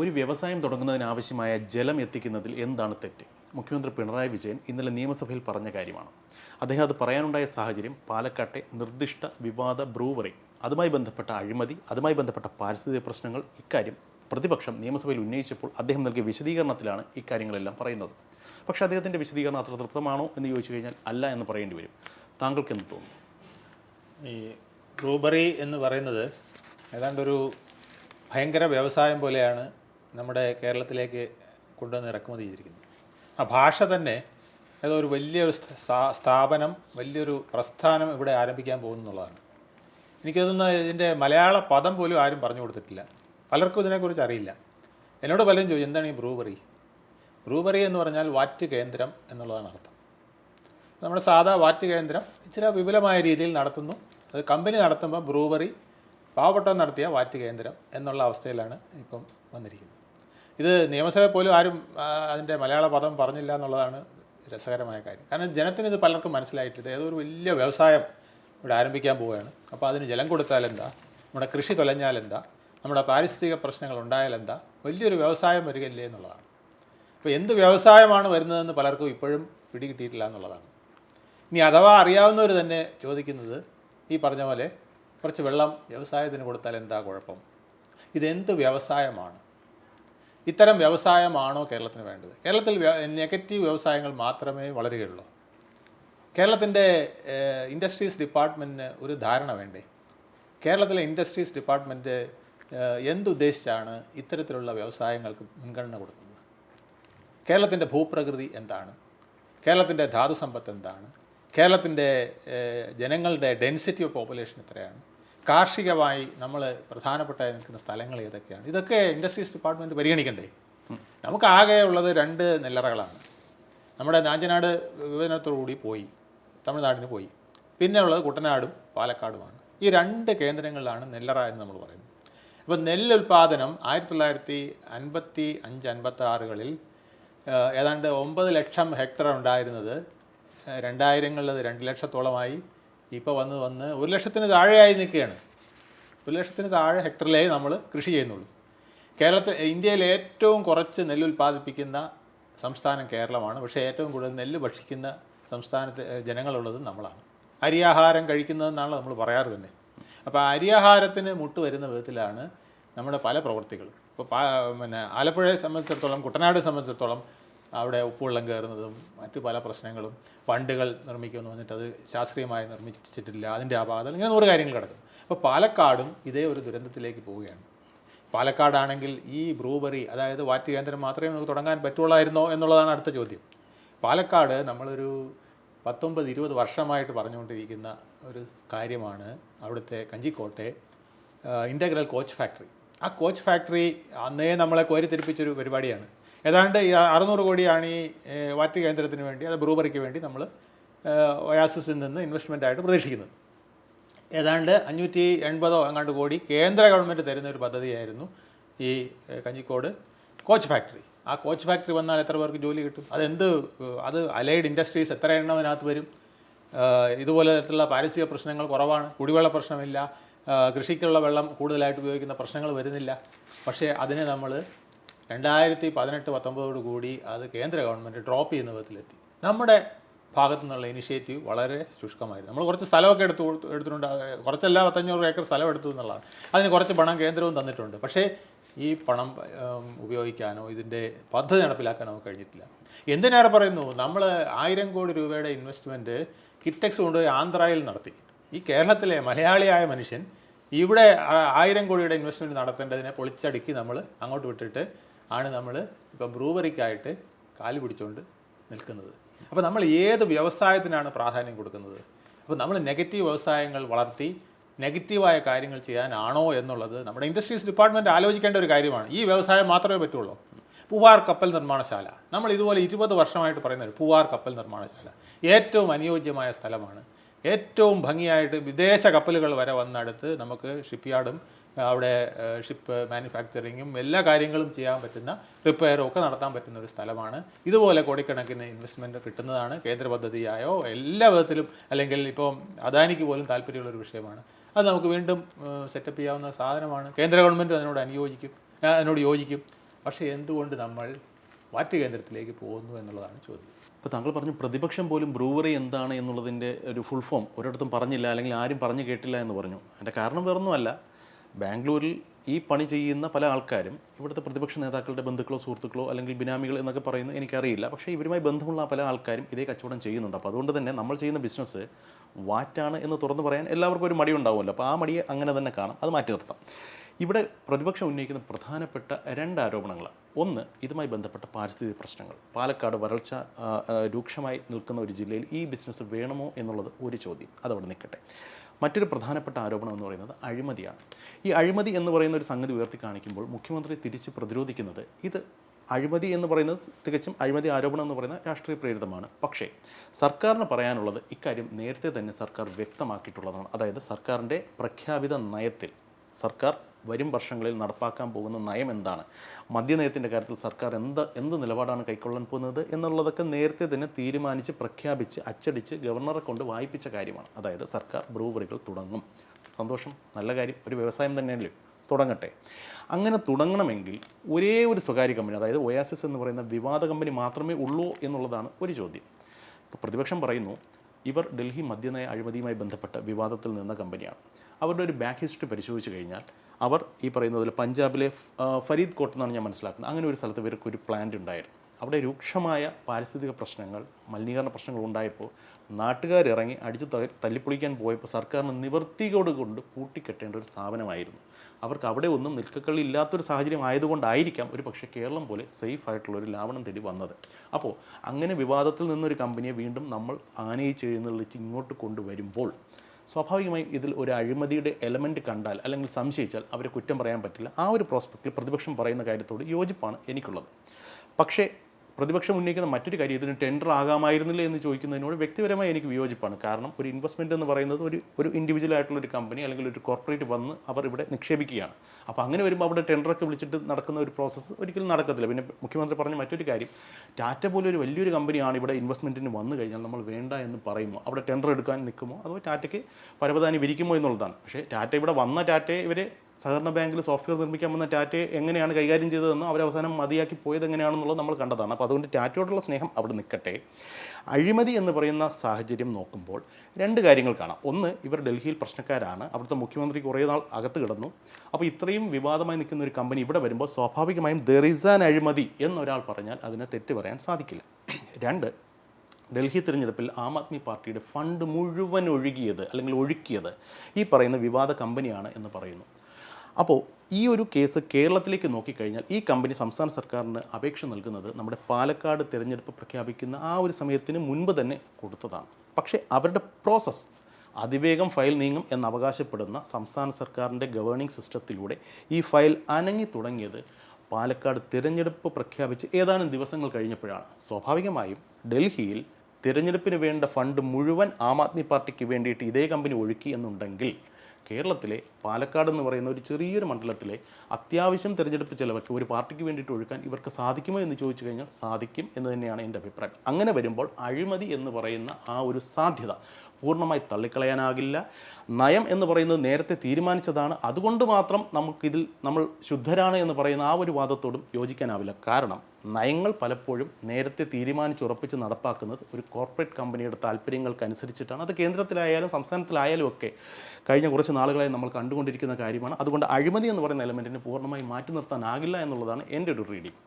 ഒരു വ്യവസായം തുടങ്ങുന്നതിനാവശ്യമായ ജലം എത്തിക്കുന്നതിൽ എന്താണ് തെറ്റ്? മുഖ്യമന്ത്രി പിണറായി വിജയൻ ഇന്നലെ നിയമസഭയിൽ പറഞ്ഞ കാര്യമാണ്. അദ്ദേഹം അത് പറയാനുണ്ടായ സാഹചര്യം പാലക്കാട്ടെ നിർദ്ദിഷ്ട വിവാദ ബ്രൂവറി അതുമായി ബന്ധപ്പെട്ട അഴിമതി അതുമായി ബന്ധപ്പെട്ട പാരിസ്ഥിതിക പ്രശ്നങ്ങൾ ഇക്കാര്യം പ്രതിപക്ഷം നിയമസഭയിൽ ഉന്നയിച്ചപ്പോൾ അദ്ദേഹം നൽകിയ വിശദീകരണത്തിലാണ് ഇക്കാര്യങ്ങളെല്ലാം പറയുന്നത്. പക്ഷേ അദ്ദേഹത്തിന്റെ വിശദീകരണം അത്ര തൃപ്തമാണോ എന്ന് ചോദിച്ചു കഴിഞ്ഞാൽ അല്ല എന്ന് പറയേണ്ടി വരും. താങ്കൾക്ക് എന്ത് തോന്നുന്നു? ഈ ബ്രൂബറി എന്ന് പറയുന്നത് ഏതാണ്ടൊരു ഭയങ്കര വ്യവസായം പോലെയാണ് നമ്മുടെ കേരളത്തിലേക്ക് കൊണ്ടുവന്ന് ഇറക്കുമതി ചെയ്തിരിക്കുന്നത് ആ ഭാഷ തന്നെ ഏതോ ഒരു വലിയൊരു സ്ഥാപനം വലിയൊരു പ്രസ്ഥാനം ഇവിടെ ആരംഭിക്കാൻ പോകുന്നുള്ളതാണ്. എനിക്കതൊന്ന് ഇതിന്റെ മലയാള പദം പോലും ആരും പറഞ്ഞു കൊടുത്തിട്ടില്ല. പലർക്കും ഇതിനെക്കുറിച്ച് അറിയില്ല. എന്നോട് പലരും ചോദിച്ചു എന്താണ് ഈ ബ്രൂബറി ബ്രൂബറി എന്ന് പറഞ്ഞാൽ വാറ്റ് കേന്ദ്രം എന്നുള്ളതാണ് അർത്ഥം. നമ്മുടെ സാധാ വാറ്റ് കേന്ദ്രം ഇച്ചിരി വിപുലമായ രീതിയിൽ നടത്തുന്നു. അത് കമ്പനി നടത്തുമ്പോൾ ബ്രൂവറി പാവപ്പെട്ടവൻ നടത്തിയ വാറ്റ് കേന്ദ്രം എന്നുള്ള അവസ്ഥയിലാണ് ഇപ്പം വന്നിരിക്കുന്നത്. ഇത് നിയമസഭയിൽ പോലും ആരും അതിന്റെ മലയാള പദം പറഞ്ഞില്ല എന്നുള്ളതാണ് രസകരമായ കാര്യം. കാരണം ജനത്തിന് ഇത് പലർക്കും മനസ്സിലായിട്ടില്ല. ഏതോ ഒരു വലിയ വ്യവസായം ഇവിടെ ആരംഭിക്കാൻ പോവുകയാണ്. അപ്പോൾ അതിന് ജലം കൊടുത്താൽ എന്താ? നമ്മുടെ കൃഷി തൊലഞ്ഞാൽ എന്താ? നമ്മുടെ പാരിസ്ഥിതിക പ്രശ്നങ്ങൾ ഉണ്ടായാൽ എന്താ? വലിയൊരു വ്യവസായം വരികയില്ലേ എന്നുള്ളതാണ്. അപ്പോൾ എന്ത് വ്യവസായമാണ് വരുന്നതെന്ന് പലർക്കും ഇപ്പോഴും പിടികിട്ടിയിട്ടില്ല എന്നുള്ളതാണ്. ഇനി അഥവാ അറിയാവുന്നവർ തന്നെ ചോദിക്കുന്നത് ഈ പറഞ്ഞ പോലെ കുറച്ച് വെള്ളം വ്യവസായത്തിന് കൊടുത്താൽ എന്താ കുഴപ്പം? ഇതെന്ത് വ്യവസായമാണ്? ഇത്തരം വ്യവസായമാണോ കേരളത്തിന് വേണ്ടത്? കേരളത്തിൽ നെഗറ്റീവ് വ്യവസായങ്ങൾ മാത്രമേ വളരുകയുള്ളൂ. കേരളത്തിന്റെ ഇൻഡസ്ട്രീസ് ഡിപ്പാർട്ട്മെന്റിന് ഒരു ധാരണ വേണ്ടേ? കേരളത്തിലെ ഇൻഡസ്ട്രീസ് ഡിപ്പാർട്ട്മെന്റ് എന്തുദ്ദേശിച്ചാണ് ഇത്തരത്തിലുള്ള വ്യവസായങ്ങൾക്ക് മുൻഗണന കൊടുക്കുന്നത്? കേരളത്തിന്റെ ഭൂപ്രകൃതി എന്താണ്? കേരളത്തിന്റെ ധാതുസമ്പത്ത് എന്താണ്? കേരളത്തിന്റെ ജനങ്ങളുടെ ഡെൻസിറ്റി ഓഫ് പോപ്പുലേഷൻ എത്രയാണ്? കാർഷികമായി നമ്മൾ പ്രധാനപ്പെട്ട നിൽക്കുന്ന സ്ഥലങ്ങൾ ഏതൊക്കെയാണ്? ഇതൊക്കെ ഇൻഡസ്ട്രീസ് ഡിപ്പാർട്ട്മെന്റ് പരിഗണിക്കണ്ടേ? നമുക്ക് ആകെ ഉള്ളത് രണ്ട് നെല്ലറകളാണ്. നമ്മുടെ നാഞ്ചനാട് വിഭജനത്തോടുകൂടി പോയി തമിഴ്നാടിന് പോയി. പിന്നെ ഉള്ളത് കുട്ടനാടും പാലക്കാടുമാണ്. ഈ രണ്ട് കേന്ദ്രങ്ങളിലാണ് നെല്ലറ എന്ന് നമ്മൾ പറയുന്നത്. അപ്പോൾ നെല്ല് ഉൽപ്പാദനം ആയിരത്തി തൊള്ളായിരത്തി അൻപത്തി അഞ്ച് അൻപത്തി ആറുകളിൽ ഏതാണ്ട് ഒമ്പത് ലക്ഷം ഹെക്ടർ ഉണ്ടായിരുന്നത് രണ്ടായിരങ്ങളിൽ രണ്ട് ലക്ഷത്തോളമായി ഇപ്പോൾ വന്ന് വന്ന് ഒരു ലക്ഷത്തിന് താഴെയായി നിൽക്കുകയാണ്. ഒരു ലക്ഷത്തിന് താഴെ ഹെക്ടറിലേ നമ്മൾ കൃഷി ചെയ്യുന്നുള്ളൂ. കേരളത്തിൽ ഇന്ത്യയിൽ ഏറ്റവും കുറച്ച് നെല്ല് ഉൽപ്പാദിപ്പിക്കുന്ന സംസ്ഥാനം കേരളമാണ്. പക്ഷേ ഏറ്റവും കൂടുതൽ നെല്ല് ഭക്ഷിക്കുന്ന സംസ്ഥാനത്ത് ജനങ്ങളുള്ളത് നമ്മളാണ്. അരിയാഹാരം കഴിക്കുന്നതെന്നാണ് നമ്മൾ പറയാറ് തന്നെ. അപ്പോൾ അരിയാഹാരത്തിന് മുട്ട് വരുന്ന വിധത്തിലാണ് നമ്മുടെ പല പ്രവൃത്തികളും. ഇപ്പോൾ പിന്നെ ആലപ്പുഴയെ സംബന്ധിച്ചിടത്തോളം കുട്ടനാട് സംബന്ധിച്ചിടത്തോളം അവിടെ ഉപ്പുവെള്ളം കയറുന്നതും മറ്റു പല പ്രശ്നങ്ങളും ഫണ്ടുകൾ നിർമ്മിക്കുമെന്ന് പറഞ്ഞിട്ട് അത് ശാസ്ത്രീയമായി നിർമ്മിച്ചിട്ടില്ല. അതിന്റെ അപാകത ഇങ്ങനെ നൂറ് കാര്യങ്ങൾ കിടക്കും അപ്പോൾ പാലക്കാടും ഇതേ ഒരു ദുരന്തത്തിലേക്ക് പോവുകയാണ്. പാലക്കാടാണെങ്കിൽ ഈ ബ്രൂബറി അതായത് വാറ്റ് കേന്ദ്രം മാത്രമേ നമുക്ക് തുടങ്ങാൻ പറ്റുള്ളായിരുന്നോ എന്നുള്ളതാണ് അടുത്ത ചോദ്യം. പാലക്കാട് നമ്മളൊരു പത്തൊമ്പത് ഇരുപത് വർഷമായിട്ട് പറഞ്ഞുകൊണ്ടിരിക്കുന്ന ഒരു കാര്യമാണ് അവിടുത്തെ കഞ്ചിക്കോട്ടെ ഇന്റഗ്രൽ കോച്ച് ഫാക്ടറി. ആ കോച്ച് ഫാക്ടറി അന്നേ നമ്മളെ കോരിത്തിരിപ്പിച്ചൊരു പരിപാടിയാണ്. ഏതാണ്ട് ഈ അറുന്നൂറ് കോടിയാണ് ഈ വാറ്റ് കേന്ദ്രത്തിന് വേണ്ടി അത് ബ്രൂബറിക്ക് വേണ്ടി നമ്മൾ ഒയാസിസിൽ നിന്ന് ഇൻവെസ്റ്റ്മെന്റ് ആയിട്ട് പ്രതീക്ഷിക്കുന്നത്. ഏതാണ്ട് അഞ്ഞൂറ്റി എൺപതോ അങ്ങാണ്ട് കോടി കേന്ദ്ര ഗവൺമെന്റ് തരുന്ന ഒരു പദ്ധതിയായിരുന്നു ഈ കഞ്ഞിക്കോട് കോച്ച് ഫാക്ടറി. ആ കോച്ച് ഫാക്ടറി വന്നാൽ എത്ര പേർക്ക് ജോലി കിട്ടും? അതെന്ത് അത് അലൈഡ് ഇൻഡസ്ട്രീസ് എത്ര എണ്ണം അതിനകത്ത് വരും ഇതുപോലെ തരത്തിലുള്ള പാരിസ്ഥിതിക പ്രശ്നങ്ങൾ കുറവാണ്. കുടിവെള്ള പ്രശ്നമില്ല. കൃഷിക്കുള്ള വെള്ളം കൂടുതലായിട്ട് ഉപയോഗിക്കുന്ന പ്രശ്നങ്ങൾ വരുന്നില്ല. പക്ഷേ അതിനെ നമ്മൾ രണ്ടായിരത്തി പതിനെട്ട് പത്തൊമ്പതോട് കൂടി അത് കേന്ദ്ര ഗവൺമെന്റ് ഡ്രോപ്പ് ചെയ്യുന്ന വിധത്തിലെത്തി. നമ്മുടെ ഭാഗത്തു നിന്നുള്ള ഇനിഷ്യേറ്റീവ് വളരെ ശുഷ്കമായിരുന്നു. നമ്മൾ കുറച്ച് സ്ഥലമൊക്കെ എടുത്തു എടുത്തിട്ടുണ്ട്. കുറച്ചല്ല പത്തഞ്ഞൂറ് ഏക്കർ സ്ഥലം എടുത്തു എന്നുള്ളതാണ്. അതിന് കുറച്ച് പണം കേന്ദ്രവും തന്നിട്ടുണ്ട്. പക്ഷേ ഈ പണം ഉപയോഗിക്കാനോ ഇതിന്റെ പദ്ധതി നടപ്പിലാക്കാനോ കഴിഞ്ഞിട്ടില്ല. എന്തിനേറെ പറയുന്നു? നമ്മൾ ആയിരം കോടി രൂപയുടെ ഇൻവെസ്റ്റ്മെന്റ് കിറ്റക്സ് കൊണ്ടുപോയി ആന്ധ്രയിൽ നടത്തി. ഈ കേരളത്തിലെ മലയാളിയായ മനുഷ്യൻ ഇവിടെ ആയിരം കോടിയുടെ ഇൻവെസ്റ്റ്മെന്റ് നടത്തേണ്ടതിനെ പൊളിച്ചടുക്കി നമ്മൾ അങ്ങോട്ട് വിട്ടിട്ട് ആണ് നമ്മൾ ഇപ്പം ബ്രൂവറിക്കായിട്ട് കാൽ പിടിച്ചുകൊണ്ട് നിൽക്കുന്നത്. അപ്പോൾ നമ്മൾ ഏത് വ്യവസായത്തിനാണ് പ്രാധാന്യം കൊടുക്കുന്നത്? അപ്പോൾ നമ്മൾ നെഗറ്റീവ് വ്യവസായങ്ങൾ വളർത്തി നെഗറ്റീവായ കാര്യങ്ങൾ ചെയ്യാനാണോ എന്നുള്ളത് നമ്മുടെ ഇൻഡസ്ട്രീസ് ഡിപ്പാർട്ട്മെന്റ് ആലോചിക്കേണ്ട ഒരു കാര്യമാണ്. ഈ വ്യവസായം മാത്രമേ പറ്റുള്ളൂ. പൂവാർ കപ്പൽ നിർമ്മാണശാല. നമ്മൾ ഇതുപോലെ ഇരുപത് വർഷമായിട്ട് പറയുന്നത് പൂവാർ കപ്പൽ നിർമ്മാണശാല ഏറ്റവും അനുയോജ്യമായ സ്ഥലമാണ്. ഏറ്റവും ഭംഗിയായിട്ട് വിദേശ കപ്പലുകൾ വരെ വന്നടുത്ത് നമുക്ക് ഷിപ്പ് യാർഡും അവിടെ ഷിപ്പ് മാനുഫാക്ചറിങ്ങും എല്ലാ കാര്യങ്ങളും ചെയ്യാൻ പറ്റുന്ന റിപ്പയറും ഒക്കെ നടത്താൻ പറ്റുന്ന ഒരു സ്ഥലമാണ്. ഇതുപോലെ കോടിക്കണക്കിന് ഇൻവെസ്റ്റ്മെന്റ് കിട്ടുന്നതാണ് കേന്ദ്ര പദ്ധതിയായോ എല്ലാ വിധത്തിലും അല്ലെങ്കിൽ ഇപ്പോൾ അദാനിക്ക് പോലും താല്പര്യമുള്ള ഒരു വിഷയമാണ്. അത് നമുക്ക് വീണ്ടും സെറ്റപ്പ് ചെയ്യാവുന്ന സാധനമാണ്. കേന്ദ്ര ഗവൺമെന്റ് അതിനോട് അനുയോജിക്കും അതിനോട് യോജിക്കും. പക്ഷേ എന്തുകൊണ്ട് നമ്മൾ വാറ്റ് കേന്ദ്രത്തിലേക്ക് പോകുന്നു എന്നുള്ളതാണ് ചോദ്യം. ഇപ്പോൾ താങ്കൾ പറഞ്ഞു പ്രതിപക്ഷം പോലും ബ്രൂവറി എന്താണ് എന്നുള്ളതിന്റെ ഒരു ഫുൾ ഫോം ഒരിടത്തും പറഞ്ഞില്ല അല്ലെങ്കിൽ ആരും പറഞ്ഞു കേട്ടില്ല എന്ന് പറഞ്ഞു. അതിന്റെ കാരണം വേറൊന്നുമല്ല. ബാംഗ്ലൂരിൽ ഈ പണി ചെയ്യുന്ന പല ആൾക്കാരും ഇവിടുത്തെ പ്രതിപക്ഷ നേതാക്കളുടെ ബന്ധുക്കളോ സുഹൃത്തുക്കളോ അല്ലെങ്കിൽ ബിനാമികൾ എന്നൊക്കെ പറയുന്നു എനിക്കറിയില്ല. പക്ഷേ ഇവരുമായി ബന്ധമുള്ള പല ആൾക്കാരും ഇതേ കച്ചവടം ചെയ്യുന്നുണ്ട്. അപ്പോൾ അതുകൊണ്ട് തന്നെ നമ്മൾ ചെയ്യുന്ന ബിസിനസ് വാറ്റാണ് എന്ന് തുറന്നു പറയാൻ എല്ലാവർക്കും ഒരു മടി ഉണ്ടാവുമല്ലോ അപ്പോൾ ആ മടിയെ അങ്ങനെ തന്നെ കാണാം. അത് മാറ്റി നിർത്താം. ഇവിടെ പ്രതിപക്ഷം ഉന്നയിക്കുന്ന പ്രധാനപ്പെട്ട രണ്ട് ആരോപണങ്ങളാണ്. ഒന്ന് ഇതുമായി ബന്ധപ്പെട്ട പാരിസ്ഥിതിക പ്രശ്നങ്ങൾ. പാലക്കാട് വരൾച്ച രൂക്ഷമായി നിൽക്കുന്ന ഒരു ജില്ലയിൽ ഈ ബിസിനസ് വേണമോ എന്നുള്ളത് ഒരു ചോദ്യം. അതവിടെ നിൽക്കട്ടെ. മറ്റൊരു പ്രധാനപ്പെട്ട ആരോപണം എന്ന് പറയുന്നത് അഴിമതിയാണ്. ഈ അഴിമതി എന്ന് പറയുന്ന ഒരു സംഗതി ഉയർത്തി കാണിക്കുമ്പോൾ മുഖ്യമന്ത്രി തിരിച്ച് പ്രതിരോധിക്കുന്നത് ഇത് അഴിമതി എന്ന് പറയുന്നത് തികച്ചും അഴിമതി ആരോപണം എന്ന് പറയുന്നത് രാഷ്ട്രീയ പ്രേരിതമാണ്. പക്ഷേ സർക്കാരിന് പറയാനുള്ളത് ഇക്കാര്യം നേരത്തെ തന്നെ സർക്കാർ വ്യക്തമാക്കിയിട്ടുള്ളതാണ്. അതായത് സർക്കാരിന്റെ പ്രഖ്യാപിത നയത്തിൽ സർക്കാർ വരും വർഷങ്ങളിൽ നടപ്പാക്കാൻ പോകുന്ന നയം എന്താണ്? മദ്യനയത്തിന്റെ കാര്യത്തിൽ സർക്കാർ എന്ത് എന്ത് നിലപാടാണ് കൈക്കൊള്ളാൻ പോകുന്നത് എന്നുള്ളതൊക്കെ നേരത്തെ തന്നെ തീരുമാനിച്ച് പ്രഖ്യാപിച്ച് അച്ചടിച്ച് ഗവർണറെ കൊണ്ട് വായിപ്പിച്ച കാര്യമാണ്. അതായത് സർക്കാർ ബ്രൂവറികൾ തുടങ്ങും. സന്തോഷം. നല്ല കാര്യം. ഒരു വ്യവസായം തന്നെയല്ലേ. തുടങ്ങട്ടെ. അങ്ങനെ തുടങ്ങണമെങ്കിൽ ഒരേ ഒരു സ്വകാര്യ കമ്പനി അതായത് ഒയാസിസ് എന്ന് പറയുന്ന വിവാദ കമ്പനി മാത്രമേ ഉള്ളൂ എന്നുള്ളതാണ് ഒരു ചോദ്യം. പ്രതിപക്ഷം പറയുന്നു ഇവർ ഡൽഹി മദ്യനയ അഴിമതിയുമായി ബന്ധപ്പെട്ട വിവാദത്തിൽ നിന്ന കമ്പനിയാണ്. അവരുടെ ഒരു ബാക്ക് ഹിസ്റ്ററി പരിശോധിച്ച് കഴിഞ്ഞാൽ അവർ ഈ പറയുന്നതിൽ പഞ്ചാബിലെ ഫരീദ് കോട്ട് എന്നാണ് ഞാൻ മനസ്സിലാക്കുന്നത്. അങ്ങനെ ഒരു സ്ഥലത്ത് ഇവർക്ക് ഒരു പ്ലാന്റ് ഉണ്ടായിരുന്നു. അവിടെ രൂക്ഷമായ പാരിസ്ഥിതിക പ്രശ്നങ്ങൾ മലിനീകരണ പ്രശ്നങ്ങൾ ഉണ്ടായപ്പോൾ നാട്ടുകാരിറങ്ങി അടിച്ച് തല്ലിപ്പൊളിക്കാൻ പോയപ്പോൾ സർക്കാരിന് നിവർത്തികോട് കൊണ്ട് കൂട്ടിക്കെട്ടേണ്ട ഒരു സ്ഥാപനമായിരുന്നു. അവർക്ക് അവിടെ ഒന്നും നിൽക്കക്കളി ഇല്ലാത്തൊരു സാഹചര്യം ആയതുകൊണ്ടായിരിക്കാം ഒരു പക്ഷേ കേരളം പോലെ സേഫ് ആയിട്ടുള്ള ഒരു ലാവണം തേടി വന്നത്. അപ്പോൾ അങ്ങനെ വിവാദത്തിൽ നിന്നൊരു കമ്പനിയെ വീണ്ടും നമ്മൾ ആനയിച്ച് എഴുന്നള്ളിച്ച് ഇങ്ങോട്ട് കൊണ്ടുവരുമ്പോൾ സ്വാഭാവികമായും ഇതിൽ ഒരു അഴിമതിയുടെ എലമെന്റ് കണ്ടാൽ അല്ലെങ്കിൽ സംശയിച്ചാൽ അവരെ കുറ്റം പറയാൻ പറ്റില്ല. ആ ഒരു പ്രോസ്പെക്റ്റിൽ പ്രതിപക്ഷം പറയുന്ന കാര്യത്തോട് യോജിപ്പാണ് എനിക്കുള്ളത്. പക്ഷേ പ്രതിപക്ഷം ഉന്നയിക്കുന്ന മറ്റൊരു കാര്യം ഇതിന് ടെൻഡർ ആകാമായിരുന്നില്ല എന്ന് ചോദിക്കുന്നതിനോട് വ്യക്തിപരമായി എനിക്ക് വിയോജിപ്പാണ്. കാരണം ഒരു ഇൻവെസ്റ്റ്മെന്റ് എന്ന് പറയുന്നത് ഒരു ഒരു ഇൻഡിവിജ്വൽ ആയിട്ടുള്ള ഒരു കമ്പനി അല്ലെങ്കിൽ ഒരു കോർപ്പറേറ്റ് വന്ന് അവർ ഇവിടെ നിക്ഷേപിക്കുകയാണ്. അപ്പോൾ അങ്ങനെ വരുമ്പോൾ അവിടെ ടെൻഡറൊക്കെ വിളിച്ചിട്ട് നടക്കുന്ന ഒരു പ്രോസസ്സ് ഒരിക്കലും നടക്കത്തില്ല. പിന്നെ മുഖ്യമന്ത്രി പറഞ്ഞ മറ്റൊരു കാര്യം ടാറ്റ പോലെ ഒരു വലിയൊരു കമ്പനിയാണ് ഇവിടെ ഇൻവെസ്റ്റ്മെന്റിന് വന്നു കഴിഞ്ഞാൽ നമ്മൾ വേണ്ട എന്ന് പറയുമോ? അവിടെ ടെൻഡർ എടുക്കാൻ നിൽക്കുമോ? അതോ ടാറ്റയ്ക്ക് പരവതാനി വിരിക്കുമോ എന്നുള്ളതാണ്. പക്ഷേ ടാറ്റ ഇവിടെ വന്ന ടാറ്റയെ ഇവർ സഹകരണ ബാങ്കിൽ സോഫ്റ്റ്വെയർ നിർമ്മിക്കാൻ വന്ന ടാറ്റയെ എങ്ങനെയാണ് കൈകാര്യം ചെയ്തതെന്ന് അവസാനം മതിയാക്കി പോയത് എങ്ങനെയാണെന്നുള്ളത് നമ്മൾ കണ്ടതാണ്. അപ്പോൾ അതുകൊണ്ട് ടാറ്റയോടുള്ള സ്നേഹം അവിടെ നിൽക്കട്ടെ. അഴിമതി എന്ന് പറയുന്ന സാഹചര്യം നോക്കുമ്പോൾ രണ്ട് കാര്യങ്ങൾ കാണാം. ഒന്ന് ഇവർ ഡൽഹിയിൽ പ്രശ്നക്കാരാണ്. അവിടുത്തെ മുഖ്യമന്ത്രി കുറേ നാൾ അകത്ത് കിടന്നു. അപ്പോൾ ഇത്രയും വിവാദമായി നിൽക്കുന്ന ഒരു കമ്പനി ഇവിടെ വരുമ്പോൾ സ്വാഭാവികമായും ദർ ഇസ് ആൻ അഴിമതി എന്നൊരാൾ പറഞ്ഞാൽ അതിനെ തെറ്റ് പറയാൻ സാധിക്കില്ല. രണ്ട് ഡൽഹി തിരഞ്ഞെടുപ്പിൽ ആം ആദ്മി പാർട്ടിയുടെ ഫണ്ട് മുഴുവൻ ഒഴുകിയത് അല്ലെങ്കിൽ ഒഴുക്കിയത് ഈ പറയുന്ന വിവാദ കമ്പനിയാണ് എന്ന് പറയുന്നു. അപ്പോൾ ഈ ഒരു കേസ് കേരളത്തിലേക്ക് നോക്കിക്കഴിഞ്ഞാൽ ഈ കമ്പനി സംസ്ഥാന സർക്കാരിന് അപേക്ഷ നൽകുന്നത് നമ്മുടെ പാലക്കാട് തിരഞ്ഞെടുപ്പ് പ്രഖ്യാപിക്കുന്ന ആ ഒരു സമയത്തിന് മുൻപ് തന്നെ കൊടുത്തതാണ്. പക്ഷേ അവരുടെ പ്രോസസ്സ് അതിവേഗം ഫയൽ നീങ്ങും എന്ന് അവകാശപ്പെടുന്ന സംസ്ഥാന സർക്കാരിന്റെ ഗവേണിംഗ് സിസ്റ്റത്തിലൂടെ ഈ ഫയൽ അനങ്ങി തുടങ്ങിയത് പാലക്കാട് തിരഞ്ഞെടുപ്പ് പ്രഖ്യാപിച്ച് ഏതാനും ദിവസങ്ങൾ കഴിഞ്ഞപ്പോഴാണ്. സ്വാഭാവികമായും ഡൽഹിയിൽ തിരഞ്ഞെടുപ്പിന് വേണ്ട ഫണ്ട് മുഴുവൻ ആം ആദ്മി പാർട്ടിക്ക് വേണ്ടിയിട്ട് ഇതേ കമ്പനി ഒഴുക്കി എന്നുണ്ടെങ്കിൽ കേരളത്തിലെ പാലക്കാട് എന്ന് പറയുന്ന ഒരു ചെറിയൊരു മണ്ഡലത്തിലെ അത്യാവശ്യം തിരഞ്ഞെടുപ്പ് ചിലവൊക്കെ ഒരു പാർട്ടിക്ക് വേണ്ടിയിട്ട് ഒഴുക്കാൻ ഇവർക്ക് സാധിക്കുമോ എന്ന് ചോദിച്ചു കഴിഞ്ഞാൽ സാധിക്കും എന്ന് തന്നെയാണ് എന്റെ അഭിപ്രായം. അങ്ങനെ വരുമ്പോൾ അഴിമതി എന്ന് പറയുന്ന ആ ഒരു സാധ്യത പൂർണമായി തള്ളിക്കളയാനാകില്ല. നയം എന്ന് പറയുന്നത് നേരത്തെ തീരുമാനിച്ചതാണ്. അതുകൊണ്ട് മാത്രം നമുക്കിതിൽ നമ്മൾ ശുദ്ധരാണ് എന്ന് പറയുന്ന ആ ഒരു വാദത്തോടും യോജിക്കാനാവില്ല. കാരണം നയങ്ങൾ പലപ്പോഴും നേരത്തെ തീരുമാനിച്ചുറപ്പിച്ച് നടപ്പാക്കുന്നത് ഒരു കോർപ്പറേറ്റ് കമ്പനിയുടെ താല്പര്യങ്ങൾക്കനുസരിച്ചിട്ടാണ്. അത് കേന്ദ്രത്തിലായാലും സംസ്ഥാനത്തിലായാലും ഒക്കെ കഴിഞ്ഞ കുറച്ച് നാളുകളായി നമ്മൾ കണ്ടുകൊണ്ടിരിക്കുന്ന കാര്യമാണ്. അതുകൊണ്ട് അഴിമതി എന്ന് പറയുന്ന എലമെന്റിനെ പൂർണമായി മാറ്റി നിർത്താനാകില്ല എന്നുള്ളതാണ് എന്റെ ഒരു റീഡിങ്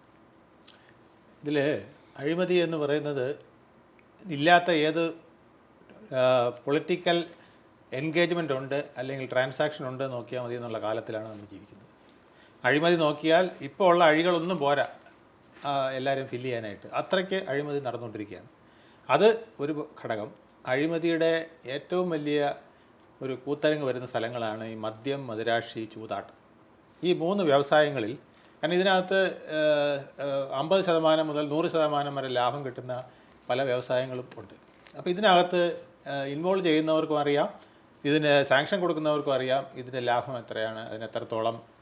ഇതിൽ അഴിമതി എന്ന് പറയുന്നത് ഇല്ലാത്ത ഏത് പൊളിറ്റിക്കൽ എൻഗേജ്മെന്റ് ഉണ്ട് അല്ലെങ്കിൽ ട്രാൻസാക്ഷൻ ഉണ്ട് നോക്കിയാൽ മതി എന്നുള്ള കാലത്തിലാണ് നമ്മൾ ജീവിക്കുന്നത്. അഴിമതി നോക്കിയാൽ ഇപ്പോൾ ഉള്ള അഴികളൊന്നും പോരാ. എല്ലാവരും ഫില്ല് ചെയ്യാനായിട്ട്. അത്രയ്ക്ക് അഴിമതി നടന്നുകൊണ്ടിരിക്കുകയാണ്. അത് ഒരു ഘടകം. അഴിമതിയുടെ ഏറ്റവും വലിയ ഒരു കൂത്തരങ്ങ് വരുന്ന സ്ഥലങ്ങളാണ് ഈ മദ്യം മദിരാശി ചൂതാട്ടം. ഈ മൂന്ന് വ്യവസായങ്ങളിൽ കാരണം ഇതിനകത്ത് അമ്പത് ശതമാനം മുതൽ നൂറ് ശതമാനം വരെ ലാഭം കിട്ടുന്ന പല വ്യവസായങ്ങളും ഉണ്ട്. അപ്പോൾ ഇതിനകത്ത് ഇൻവോൾവ് ചെയ്യുന്നവർക്കും അറിയാം ഇതിന് സാങ്ഷൻ കൊടുക്കുന്നവർക്കും അറിയാം ഇതിന്റെ ലാഭം എത്രയാണ് അതിന് എത്രത്തോളം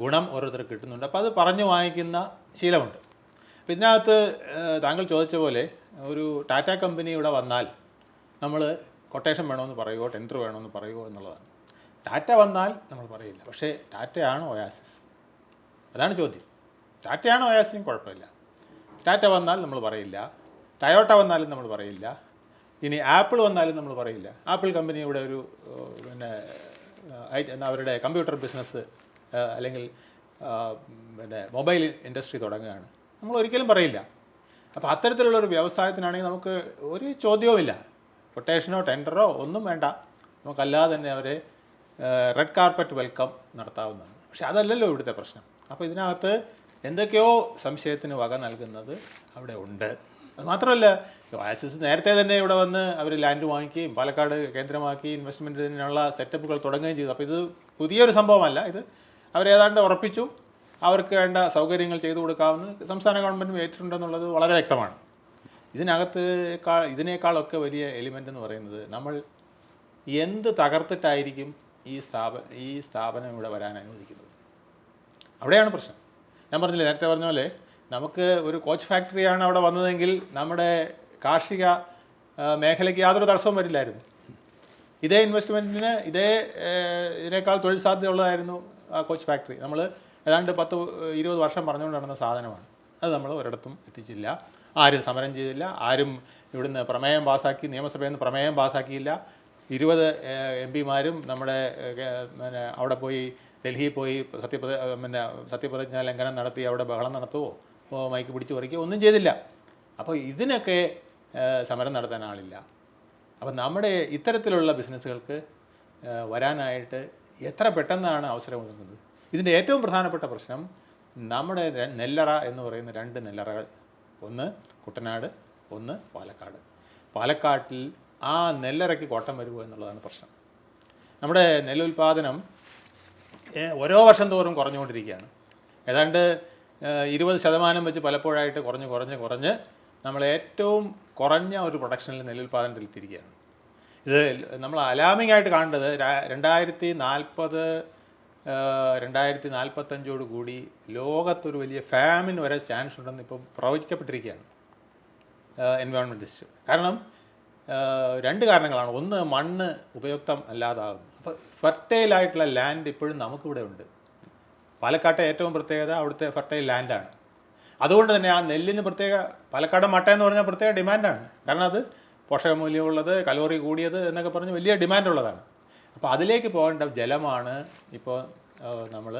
ഗുണം ഓരോരുത്തർക്ക് കിട്ടുന്നുണ്ട്. അപ്പോൾ അത് പറഞ്ഞു വാങ്ങിക്കുന്ന ശീലമുണ്ട്. അപ്പോൾ ഇതിനകത്ത് താങ്കൾ ചോദിച്ച പോലെ ഒരു ടാറ്റ കമ്പനി ഇവിടെ വന്നാൽ നമ്മൾ കൊട്ടേഷൻ വേണമെന്ന് പറയുമോ ടെൻഡർ വേണമെന്ന് പറയുമോ എന്നുള്ളതാണ്. ടാറ്റ വന്നാൽ നമ്മൾ പറയില്ല. പക്ഷേ ടാറ്റയാണ് ഒയാസിസ്? അതാണ് ചോദ്യം. ടാറ്റയാണ് ഒയാസിസും കുഴപ്പമില്ല. ടാറ്റ വന്നാൽ നമ്മൾ പറയില്ല. ടയോട്ട വന്നാലും നമ്മൾ പറയില്ല. ഇനി ആപ്പിൾ വന്നാലും നമ്മൾ പറയില്ല. ആപ്പിൾ കമ്പനി ഇവിടെ ഒരു പിന്നെ അവരുടെ കമ്പ്യൂട്ടർ ബിസിനസ് അല്ലെങ്കിൽ പിന്നെ മൊബൈൽ ഇൻഡസ്ട്രി തുടങ്ങുകയാണ്. നമ്മൾ ഒരിക്കലും പറയില്ല. അപ്പോൾ അത്തരത്തിലുള്ള ഒരു വ്യവസായത്തിനാണെങ്കിൽ നമുക്ക് ഒരു ചോദ്യവുമില്ല. കൊട്ടേഷനോ ടെൻഡറോ ഒന്നും വേണ്ട. നമുക്കല്ലാതെ തന്നെ അവരെ റെഡ് കാർപ്പറ്റ് വെൽക്കം നടത്താവുന്നതാണ്. പക്ഷെ അതല്ലല്ലോ ഇവിടുത്തെ പ്രശ്നം. അപ്പോൾ ഇതിനകത്ത് എന്തൊക്കെയോ സംശയത്തിന് വക നൽകുന്നത് അവിടെ ഉണ്ട്. അത് മാത്രമല്ല ഒയാസിസ് നേരത്തെ തന്നെ ഇവിടെ വന്ന് അവർ ലാൻഡ് വാങ്ങിക്കുകയും പാലക്കാട് കേന്ദ്രമാക്കി ഇൻവെസ്റ്റ്മെന്റിനുള്ള സെറ്റപ്പുകൾ തുടങ്ങുകയും ചെയ്തു. അപ്പോൾ ഇത് പുതിയൊരു സംഭവമല്ല. ഇത് അവരേതാണ്ട് ഉറപ്പിച്ചു. അവർക്ക് വേണ്ട സൗകര്യങ്ങൾ ചെയ്തു കൊടുക്കാമെന്ന് സംസ്ഥാന ഗവൺമെന്റും ഏറ്റിട്ടുണ്ടെന്നുള്ളത് വളരെ വ്യക്തമാണ്. ഇതിനകത്ത് ഇതിനേക്കാളൊക്കെ വലിയ എലിമെന്റ് എന്ന് പറയുന്നത് നമ്മൾ എന്ത് തകർത്തിട്ടായിരിക്കും ഈ സ്ഥാപ ഈ സ്ഥാപനം ഇവിടെ വരാൻ അനുവദിക്കുന്നത്? അവിടെയാണ് പ്രശ്നം. ഞാൻ പറഞ്ഞില്ലേ നേരത്തെ പറഞ്ഞ പോലെ നമുക്ക് ഒരു കോച്ച് ഫാക്ടറിയാണ് അവിടെ വന്നതെങ്കിൽ നമ്മുടെ കാർഷിക മേഖലയ്ക്ക് യാതൊരു തടസ്സവും വരില്ലായിരുന്നു. ഇതേ ഇൻവെസ്റ്റ്മെന്റിന് ഇതേ ഇതിനേക്കാൾ തൊഴിൽ സാധ്യതയുള്ളതായിരുന്നു. ആ കോച്ച് ഫാക്ടറി. നമ്മൾ ഏതാണ്ട് പത്ത് ഇരുപത് വർഷം പറഞ്ഞുകൊണ്ട് നടന്ന സാധനമാണ്. അത് നമ്മൾ ഒരിടത്തും എത്തിച്ചില്ല. ആരും സമരം ചെയ്തില്ല. ആരും ഇവിടുന്ന് പ്രമേയം പാസ്സാക്കി നിയമസഭയിൽ നിന്ന് പ്രമേയം പാസ്സാക്കിയില്ല ഇരുപത് എം പിമാരും നമ്മുടെ പിന്നെ അവിടെ പോയി ഡൽഹിയിൽ പോയി സത്യപ്രത പിന്നെ സത്യപ്രതിജ്ഞാ ലംഘനം നടത്തി അവിടെ ബഹളം നടത്തുവോ? മൈക്ക് പിടിച്ചു പറിക്കുകയോ? ഒന്നും ചെയ്തില്ല. അപ്പോൾ ഇതിനൊക്കെ സമരം നടത്താൻ ആളില്ല. അപ്പം നമ്മുടെ ഇത്തരത്തിലുള്ള ബിസിനസ്സുകൾക്ക് വരാനായിട്ട് എത്ര പെട്ടെന്നാണ് അവസരം ഒതുങ്ങുന്നത് ഇതിന്റെ ഏറ്റവും പ്രധാനപ്പെട്ട പ്രശ്നം നമ്മുടെ നെല്ലറ എന്ന് പറയുന്ന രണ്ട് നെല്ലറകൾ. ഒന്ന് കുട്ടനാട് ഒന്ന് പാലക്കാട്. പാലക്കാട്ടിൽ ആ നെല്ലറയ്ക്ക് കോട്ടം വരുമോ എന്നുള്ളതാണ് പ്രശ്നം. നമ്മുടെ നെല്ലുൽപാദനം ഓരോ വർഷം തോറും കുറഞ്ഞുകൊണ്ടിരിക്കുകയാണ്. ഏതാണ്ട് ഇരുപത് ശതമാനം വെച്ച് പലപ്പോഴായിട്ട് കുറഞ്ഞ് കുറഞ്ഞ് കുറഞ്ഞ് നമ്മൾ ഏറ്റവും കുറഞ്ഞ ഒരു പ്രൊഡക്ഷനിൽ നെല്ലുൽപാദനത്തിൽ എത്തിയിരിക്കുകയാണ് ഇത് നമ്മൾ അലാമിംഗ് ആയിട്ട് കാണേണ്ടത് രണ്ടായിരത്തി നാൽപ്പത് രണ്ടായിരത്തി നാൽപ്പത്തഞ്ചോട് കൂടി ലോകത്തൊരു വലിയ ഫാമിൻ വരെ ചാൻസ് ഉണ്ടെന്ന് ഇപ്പം പ്രവചിക്കപ്പെട്ടിരിക്കുകയാണ് എൻവയോൺമെന്റിസ്റ്റ് കാരണം രണ്ട് കാരണങ്ങളാണ്. ഒന്ന് മണ്ണ് ഉപയുക്തം അല്ലാതാകുന്നു. അപ്പോൾ ഫെർട്ടൈൽ ആയിട്ടുള്ള ലാൻഡ് ഇപ്പോഴും നമുക്കിവിടെ ഉണ്ട്. പാലക്കാട്ടെ ഏറ്റവും പ്രത്യേകത അവിടുത്തെ ഫെർട്ടൈൽ ലാൻഡാണ് അതുകൊണ്ട് തന്നെ ആ നെല്ലിന് പ്രത്യേക പാലക്കാട് മട്ട എന്ന് പറഞ്ഞാൽ പ്രത്യേക ഡിമാൻഡാണ് കാരണം അത് പോഷകമൂല്യമുള്ളത് കലോറി കൂടിയത് എന്നൊക്കെ പറഞ്ഞ് വലിയ ഡിമാൻഡുള്ളതാണ്. അപ്പോൾ അതിലേക്ക് പോകേണ്ട ജലമാണ് ഇപ്പോൾ നമ്മൾ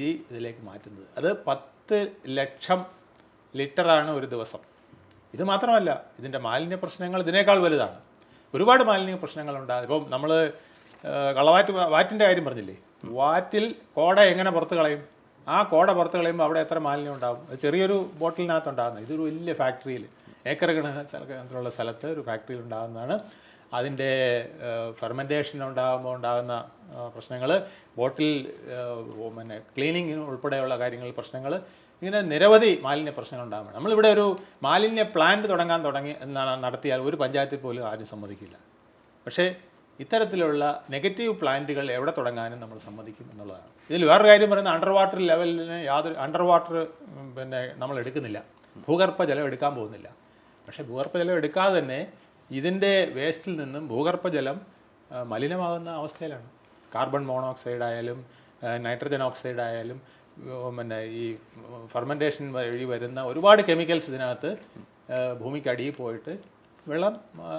ഈ ഇതിലേക്ക് മാറ്റുന്നത്. അത് പത്ത് ലക്ഷം ലിറ്ററാണ് ഒരു ദിവസം. ഇത് മാത്രമല്ല ഇതിന്റെ മാലിന്യ പ്രശ്നങ്ങൾ ഇതിനേക്കാൾ വലുതാണ്. ഒരുപാട് മാലിന്യ പ്രശ്നങ്ങളുണ്ടാകും ഇപ്പം നമ്മൾ കളവാറ്റ് വാറ്റിന്റെ കാര്യം പറഞ്ഞില്ലേ? വാറ്റിൽ കോട എങ്ങനെ പുറത്ത് കളയും? ആ കോട പുറത്ത് കളയുമ്പോൾ അവിടെ എത്ര മാലിന്യം ഉണ്ടാകും ചെറിയൊരു ബോട്ടിലിനകത്ത് ഉണ്ടാകുന്നത് ഇതൊരു വലിയ ഫാക്ടറിയിൽ ഏക്കർ കണക്കിനുള്ള സ്ഥലത്ത് ഒരു ഫാക്ടറിയിൽ ഉണ്ടാകുന്നതാണ് അതിന്റെ ഫെർമെന്റേഷൻ ഉണ്ടാകുമ്പോൾ ഉണ്ടാകുന്ന പ്രശ്നങ്ങൾ ബോട്ടിൽ പിന്നെ ക്ലീനിങ് ഉൾപ്പെടെയുള്ള കാര്യങ്ങൾ പ്രശ്നങ്ങൾ ഇങ്ങനെ നിരവധി മാലിന്യ പ്രശ്നങ്ങൾ ഉണ്ടാകുമ്പോൾ നമ്മളിവിടെ ഒരു മാലിന്യ പ്ലാന്റ് തുടങ്ങാൻ തുടങ്ങി എന്നാണ് നടത്തിയാൽ ഒരു പഞ്ചായത്തിൽ പോലും ആരും സമ്മതിക്കില്ല. പക്ഷേ ഇത്തരത്തിലുള്ള നെഗറ്റീവ് പ്ലാന്റുകൾ എവിടെ തുടങ്ങാനും നമ്മൾ സമ്മതിക്കും എന്നുള്ളതാണ്. ഇതിൽ വേറൊരു കാര്യം പറയുന്നത് അണ്ടർ വാട്ടർ ലെവലിന് യാതൊരു അണ്ടർ വാട്ടർ പിന്നെ നമ്മൾ എടുക്കുന്നില്ല. ഭൂഗർഭ ജലം എടുക്കാൻ പോകുന്നില്ല. പക്ഷേ ഭൂഗർഭ ജലം എടുക്കാതെ തന്നെ ഇതിന്റെ വേസ്റ്റിൽ നിന്നും ഭൂഗർഭജലം മലിനമാകുന്ന അവസ്ഥയിലാണ്. കാർബൺ മോണോക്സൈഡ് ആയാലും നൈട്രജൻ ഓക്സൈഡ് ആയാലും പിന്നെ ഈ ഫെർമെന്റേഷൻ വഴി വരുന്ന ഒരുപാട് കെമിക്കൽസ് ഇതിനകത്ത് ഭൂമിക്കടിയിൽ പോയിട്ട് വെള്ളം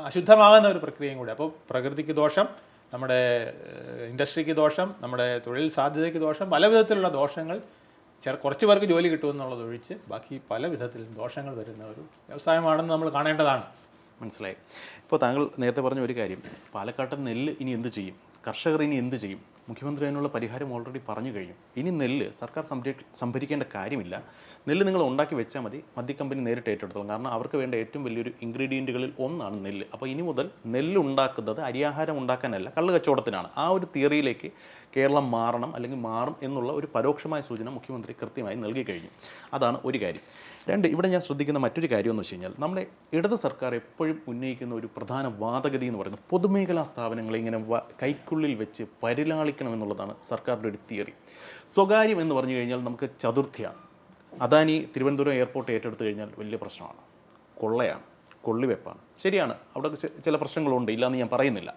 അശുദ്ധമാകുന്ന ഒരു പ്രക്രിയയും കൂടി. അപ്പോൾ പ്രകൃതിക്ക് ദോഷം നമ്മുടെ ഇൻഡസ്ട്രിക്ക് ദോഷം നമ്മുടെ തൊഴിൽ സാധ്യതയ്ക്ക് ദോഷം പല വിധത്തിലുള്ള ദോഷങ്ങൾ ചെറു കുറച്ച് പേർക്ക് ജോലി കിട്ടുമെന്നുള്ളത് ഒഴിച്ച് ബാക്കി പല വിധത്തിലും ദോഷങ്ങൾ വരുന്ന ഒരു വ്യവസായമാണെന്ന് നമ്മൾ കാണേണ്ടതാണ്. മനസ്സിലായി. ഇപ്പോൾ താങ്കൾ നേരത്തെ പറഞ്ഞ ഒരു കാര്യം പാലക്കാട്ടെ നെല്ല് ഇനി എന്ത് ചെയ്യും? കർഷകർ ഇനി എന്ത് ചെയ്യും? മുഖ്യമന്ത്രി അതിനുള്ള പരിഹാരം ഓൾറെഡി പറഞ്ഞു കഴിഞ്ഞു. ഇനി നെല്ല് സർക്കാർ സംരക്ഷ സംഭരിക്കേണ്ട കാര്യമില്ല. നെല്ല് നിങ്ങൾ ഉണ്ടാക്കി വെച്ചാൽ മതി. മദ്യക്കമ്പനി നേരിട്ട് ഏറ്റെടുത്തോളും. കാരണം അവർക്ക് വേണ്ട ഏറ്റവും വലിയൊരു ഇൻഗ്രീഡിയന്റുകളിൽ ഒന്നാണ് നെല്ല്. അപ്പോൾ ഇനി മുതൽ നെല്ല് ഉണ്ടാക്കുന്നത് അരിയാഹാരം ഉണ്ടാക്കാനല്ല കള്ള് കച്ചവടത്തിനാണ്. ആ ഒരു തിയറിയിലേക്ക് കേരളം മാറണം അല്ലെങ്കിൽ മാറും എന്നുള്ള ഒരു പരോക്ഷമായ സൂചന മുഖ്യമന്ത്രി കൃത്യമായി നൽകി കഴിഞ്ഞു. അതാണ് ഒരു കാര്യം. രണ്ട് ഇവിടെ ഞാൻ ശ്രദ്ധിക്കുന്ന മറ്റൊരു കാര്യം എന്ന് വെച്ച് കഴിഞ്ഞാൽ നമ്മുടെ ഇടത് സർക്കാർ എപ്പോഴും ഉന്നയിക്കുന്ന ഒരു പ്രധാന വാദഗതി എന്ന് പറയുന്നത് പൊതുമേഖലാ സ്ഥാപനങ്ങളെ ഇങ്ങനെ കൈക്കുള്ളിൽ വെച്ച് പരിലാളിക്കണം എന്നുള്ളതാണ് സർക്കാരിന്റെ ഒരു തിയറി. സ്വകാര്യം എന്ന് പറഞ്ഞു കഴിഞ്ഞാൽ നമുക്ക് ചതുർത്ഥിയാണ്. അദാനി തിരുവനന്തപുരം എയർപോർട്ട് ഏറ്റെടുത്തു കഴിഞ്ഞാൽ വലിയ പ്രശ്നമാണ്. കൊള്ളയാണ്. കൊള്ളിവെപ്പാണ്. ശരിയാണ്. അവിടെ ചില പ്രശ്നങ്ങളുണ്ട്. ഇല്ലയെന്ന് ഞാൻ പറയുന്നില്ല.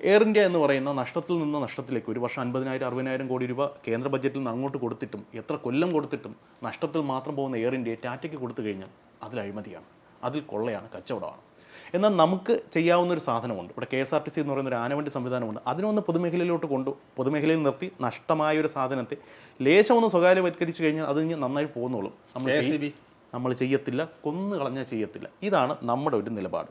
എയർ ഇന്ത്യ എന്ന് പറയുന്ന നഷ്ടത്തിൽ നിന്ന് നഷ്ടത്തിലേക്ക് ഒരു വർഷം അൻപതിനായിരം അറുപതിനായിരം കോടി രൂപ കേന്ദ്ര ബജറ്റിൽ നിന്ന് അങ്ങോട്ട് കൊടുത്തിട്ടും എത്ര കൊല്ലം കൊടുത്തിട്ടും നഷ്ടത്തിൽ മാത്രം പോകുന്ന എയർ ഇന്ത്യയെ ടാറ്റയ്ക്ക് കൊടുത്തു കഴിഞ്ഞാൽ അതിൽ അഴിമതിയാണ് അതിൽ കൊള്ളയാണ്. കച്ചവടമാണ്. എന്നാൽ നമുക്ക് ചെയ്യാവുന്ന ഒരു സാധനമുണ്ട്. ഇവിടെ K S R T C എന്ന് പറയുന്ന ഒരു ആനവണ്ടി സംവിധാനമുണ്ട്. അതിനൊന്ന് പൊതുമേഖലയിലോട്ട് കൊണ്ടു പൊതുമേഖലയിൽ നിർത്തി നഷ്ടമായ ഒരു സാധനത്തെ ലേശം ഒന്ന് സ്വകാര്യവൽക്കരിച്ചു കഴിഞ്ഞാൽ അത് ഇനി നന്നായി പോകുന്നുള്ളൂ നമ്മൾ നമ്മൾ ചെയ്യത്തില്ല കൊന്നു കളഞ്ഞാൽ ചെയ്യത്തില്ല. ഇതാണ് നമ്മുടെ ഒരു നിലപാട്.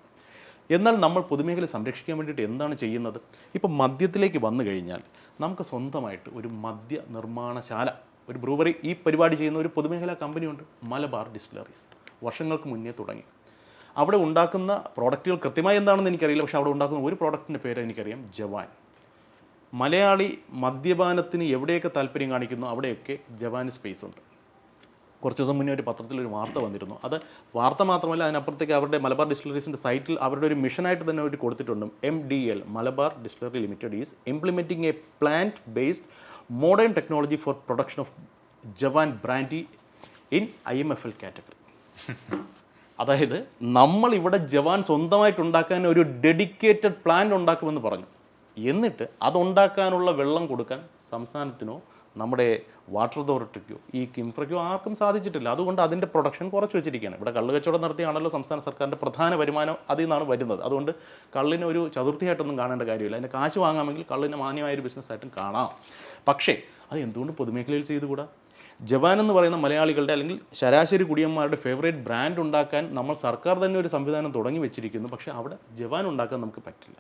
എന്നാൽ നമ്മൾ പൊതുമേഖല സംരക്ഷിക്കാൻ വേണ്ടിയിട്ട് എന്താണ് ചെയ്യുന്നത്? ഇപ്പം മദ്യത്തിലേക്ക് വന്നു കഴിഞ്ഞാൽ നമുക്ക് സ്വന്തമായിട്ട് ഒരു മദ്യ നിർമ്മാണശാല ഒരു ബ്രൂവറി ഈ പരിപാടി ചെയ്യുന്ന ഒരു പൊതുമേഖലാ കമ്പനിയുണ്ട് മലബാർ ഡിസ്റ്റിലറീസ്. വർഷങ്ങൾക്ക് മുന്നേ തുടങ്ങി. അവിടെ ഉണ്ടാക്കുന്ന പ്രോഡക്റ്റുകൾ കൃത്യമായി എന്താണെന്ന് എനിക്കറിയില്ല. പക്ഷേ അവിടെ ഉണ്ടാക്കുന്ന ഒരു പ്രോഡക്റ്റിന്റെ പേര് എനിക്കറിയാം. ജവാൻ. മലയാളി മദ്യപാനത്തിന് എവിടെയൊക്കെ താല്പര്യം കാണിക്കുന്നു? അവിടെയൊക്കെ ജവാൻ സ്പേസ് ഉണ്ട്. കുറച്ച് ദിവസം മുന്നേ ഒരു പത്രത്തിൽ ഒരു വാർത്ത വന്നിരുന്നു. അത് വാർത്ത മാത്രമല്ല അതിനപ്പുറത്തേക്ക് അവരുടെ മലബാർ ഡിസ്റ്റിലറീസിന്റെ സൈറ്റിൽ അവരുടെ ഒരു മിഷനായിട്ട് തന്നെ അവർ കൊടുത്തിട്ടുണ്ട്. M D L Malabar distillery limited is implementing a plant based modern technology for production of Jawan brandy in I M F L category അതായത് നമ്മൾ ഇവിടെ ജവാൻ സ്വന്തമായിട്ട് ഉണ്ടാക്കാൻ ഒരു ഡെഡിക്കേറ്റഡ് പ്ലാൻ ഉണ്ടാക്കുമെന്ന് പറഞ്ഞു. എന്നിട്ട് അതുണ്ടാക്കാനുള്ള വെള്ളം കൊടുക്കാൻ സംസ്ഥാനത്തിനോ നമ്മുടെ വാട്ടർ അതോറിറ്റിക്കോ ഈ കിംഫ്രയ്ക്കോ ആർക്കും സാധിച്ചിട്ടില്ല. അതുകൊണ്ട് അതിന്റെ പ്രൊഡക്ഷൻ കുറച്ച് വെച്ചിരിക്കുകയാണ്. ഇവിടെ കള്ള് കച്ചവടം നടത്തിയാണല്ലോ സംസ്ഥാന സർക്കാരിന്റെ പ്രധാന വരുമാനം അതിൽ നിന്നാണ് വരുന്നത്. അതുകൊണ്ട് കള്ളിന് ഒരു ചതുർത്ഥിയായിട്ടൊന്നും കാണേണ്ട കാര്യമില്ല. അതിന്റെ കാശ് വാങ്ങാമെങ്കിൽ കള്ളിന് മാന്യമായൊരു ബിസിനസ്സായിട്ടും കാണാം. പക്ഷേ അത് എന്തുകൊണ്ട് പൊതുമേഖലയിൽ ചെയ്തുകൂടാ? ജവാൻ എന്ന് പറയുന്ന മലയാളികളുടെ അല്ലെങ്കിൽ ശരാശരി കുടിയന്മാരുടെ ഫേവറേറ്റ് ബ്രാൻഡ് ഉണ്ടാക്കാൻ നമ്മൾ സർക്കാർ തന്നെ ഒരു സംവിധാനം തുടങ്ങി വെച്ചിരിക്കുന്നു. പക്ഷേ അവിടെ ജവാൻ ഉണ്ടാക്കാൻ നമുക്ക് പറ്റില്ല.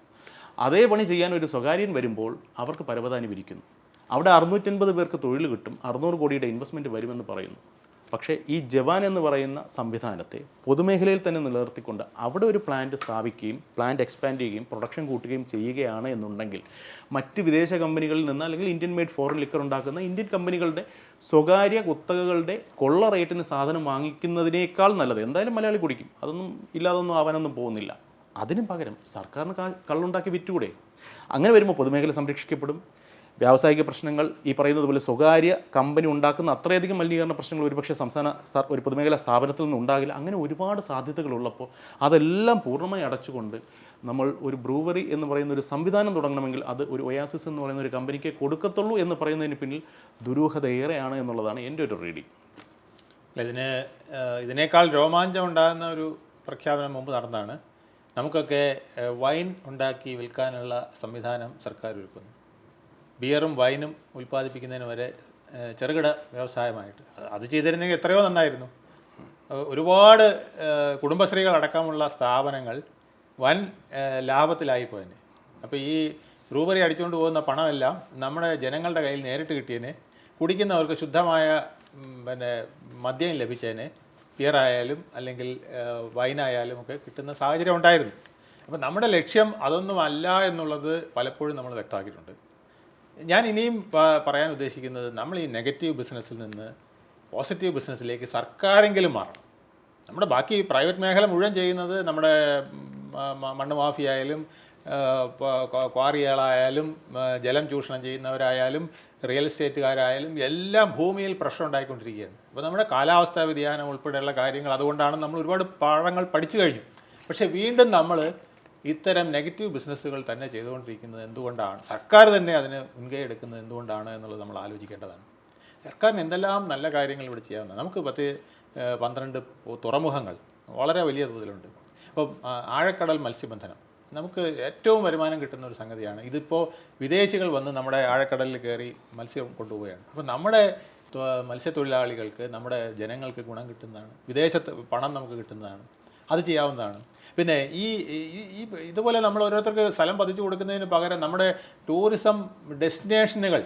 അതേ പണി ചെയ്യാൻ ഒരു സ്വകാര്യൻ വരുമ്പോൾ അവർക്ക് പരവതാനി വിരിക്കുന്നു. അവിടെ അറുന്നൂറ്റൻപത് പേർക്ക് തൊഴിൽ കിട്ടും അറുന്നൂറ് കോടിയുടെ ഇൻവെസ്റ്റ്മെന്റ് വരുമെന്ന് പറയുന്നു. പക്ഷേ ഈ ജവാൻ എന്ന് പറയുന്ന സംവിധാനത്തെ പൊതുമേഖലയിൽ തന്നെ നിലനിർത്തിക്കൊണ്ട് അവിടെ ഒരു പ്ലാന്റ് സ്ഥാപിക്കുകയും പ്ലാന്റ് എക്സ്പാൻഡ് ചെയ്യുകയും പ്രൊഡക്ഷൻ കൂട്ടുകയും ചെയ്യുകയാണ് എന്നുണ്ടെങ്കിൽ മറ്റ് വിദേശ കമ്പനികളിൽ നിന്ന് അല്ലെങ്കിൽ ഇന്ത്യൻ മെയ്ഡ് ഫോറിൻ ലിക്കർ ഉണ്ടാക്കുന്ന ഇന്ത്യൻ കമ്പനികളുടെ സ്വകാര്യ കുത്തകകളുടെ കൊള്ള റേറ്റിന് സാധനം വാങ്ങിക്കുന്നതിനേക്കാൾ നല്ലത്. എന്തായാലും മലയാളി കുടിക്കും. അതൊന്നും ഇല്ലാതൊന്നും ആവാനൊന്നും പോകുന്നില്ല. അതിനു പകരം സർക്കാരിന് കള്ളുണ്ടാക്കി വിറ്റുകൂടെ അങ്ങനെ വരുമ്പോൾ പൊതുമേഖല സംരക്ഷിക്കപ്പെടും. വ്യാവസായിക പ്രശ്നങ്ങൾ ഈ പറയുന്നത് പോലെ സ്വകാര്യ കമ്പനി ഉണ്ടാക്കുന്ന അത്രയധികം മലിനീകരണ പ്രശ്നങ്ങൾ ഒരുപക്ഷെ സംസ്ഥാന സർ- ഒരു പൊതുമേഖലാ സ്ഥാപനത്തിൽ നിന്ന് ഉണ്ടാകില്ല. അങ്ങനെ ഒരുപാട് സാധ്യതകളുള്ളപ്പോൾ അതെല്ലാം പൂർണമായി അടച്ചുകൊണ്ട് നമ്മൾ ഒരു ബ്രൂവറി എന്ന് പറയുന്ന ഒരു സംവിധാനം തുടങ്ങണമെങ്കിൽ അത് ഒരു ഒയാസിസ് എന്ന് പറയുന്ന ഒരു കമ്പനിക്ക് കൊടുക്കത്തുള്ളൂ എന്ന് പറയുന്നതിന് പിന്നിൽ ദുരൂഹത ഏറെയാണ് എന്നുള്ളതാണ് എന്റെ ഒരു റീഡിങ്. ഇതിന് ഇതിനേക്കാൾ രോമാഞ്ചം ഉണ്ടാകുന്ന ഒരു പ്രഖ്യാപനം മുമ്പ് നടന്നതാണ്. നമുക്കൊക്കെ വൈൻ ഉണ്ടാക്കി വിൽക്കാനുള്ള സംവിധാനം സർക്കാർ ഒരുക്കുന്നു. ബിയറും വൈനും ഉൽപ്പാദിപ്പിക്കുന്നതിന് വരെ ചെറുകിട വ്യവസായമായിട്ട്. അത് ചെയ്തിരുന്നെങ്കിൽ എത്രയോ നന്നായിരുന്നു. ഒരുപാട് കുടുംബശ്രീകൾ അടക്കമുള്ള സ്ഥാപനങ്ങൾ വൻ ലാഭത്തിലായി പോയതിന് അപ്പോൾ ഈ റൂബറി അടിച്ചുകൊണ്ട് പോകുന്ന പണമെല്ലാം നമ്മുടെ ജനങ്ങളുടെ കയ്യിൽ നേരിട്ട് കിട്ടിയതിന് കുടിക്കുന്നവർക്ക് ശുദ്ധമായ പിന്നെ മദ്യം ലഭിച്ചതിന് ബിയർ ആയാലും അല്ലെങ്കിൽ വൈനായാലും ഒക്കെ കിട്ടുന്ന സാഹചര്യം ഉണ്ടായിരുന്നു. അപ്പോൾ നമ്മുടെ ലക്ഷ്യം അതൊന്നും അല്ല എന്നുള്ളത് പലപ്പോഴും നമ്മൾ വ്യക്തമാക്കിയിട്ടുണ്ട്. ഞാൻ ഇനിയും പറയാൻ ഉദ്ദേശിക്കുന്നത് നമ്മൾ ഈ നെഗറ്റീവ് ബിസിനസ്സിൽ നിന്ന് പോസിറ്റീവ് ബിസിനസ്സിലേക്ക് സർക്കാരെങ്കിലും മാറണം. നമ്മുടെ ബാക്കി പ്രൈവറ്റ് മേഖല മുഴുവൻ ചെയ്യുന്നത് നമ്മുടെ മണ്ണ് മാഫിയായാലും ക്വാറികളായാലും ജലം ചൂഷണം ചെയ്യുന്നവരായാലും റിയൽ എസ്റ്റേറ്റുകാരായാലും എല്ലാം ഭൂമിയിൽ പ്രശ്നം ഉണ്ടായിക്കൊണ്ടിരിക്കുകയാണ്. അപ്പോൾ നമ്മുടെ കാലാവസ്ഥാ വ്യതിയാനം ഉൾപ്പെടെയുള്ള കാര്യങ്ങൾ അതുകൊണ്ടാണ് നമ്മൾ ഒരുപാട് പാഠങ്ങൾ പഠിച്ചു കഴിഞ്ഞു. പക്ഷേ വീണ്ടും നമ്മൾ ഇത്തരം നെഗറ്റീവ് ബിസിനസ്സുകൾ തന്നെ ചെയ്തുകൊണ്ടിരിക്കുന്നത് എന്തുകൊണ്ടാണ്? സർക്കാർ തന്നെ അതിന് മുൻകൈ എടുക്കുന്നത് എന്തുകൊണ്ടാണ് എന്നുള്ളത് നമ്മൾ ആലോചിക്കേണ്ടതാണ്. സർക്കാരിന് എന്തെല്ലാം നല്ല കാര്യങ്ങൾ ഇവിടെ ചെയ്യാവുന്നത് നമുക്ക് പത്ത് പന്ത്രണ്ട് തുറമുഖങ്ങൾ വളരെ വലിയ തോതിലുണ്ട്. അപ്പോൾ ആഴക്കടൽ മത്സ്യബന്ധനം. നമുക്ക് ഏറ്റവും വരുമാനം കിട്ടുന്ന ഒരു സംഗതിയാണ്. ഇതിപ്പോൾ വിദേശികൾ വന്ന് നമ്മുടെ ആഴക്കടലിൽ കയറി മത്സ്യം കൊണ്ടുപോവുകയാണ്. അപ്പോൾ നമ്മുടെ മത്സ്യത്തൊഴിലാളികൾക്ക് നമ്മുടെ ജനങ്ങൾക്ക് ഗുണം കിട്ടുന്നതാണ്. വിദേശത്ത് പണം നമുക്ക് കിട്ടുന്നതാണ്. അത് ചെയ്യാവുന്നതാണ്. പിന്നെ ഈ ഈ- ഇതുപോലെ നമ്മൾ ഓരോരുത്തർക്ക് സ്ഥലം പതിച്ചു കൊടുക്കുന്നതിന് പകരം നമ്മുടെ ടൂറിസം ഡെസ്റ്റിനേഷനുകൾ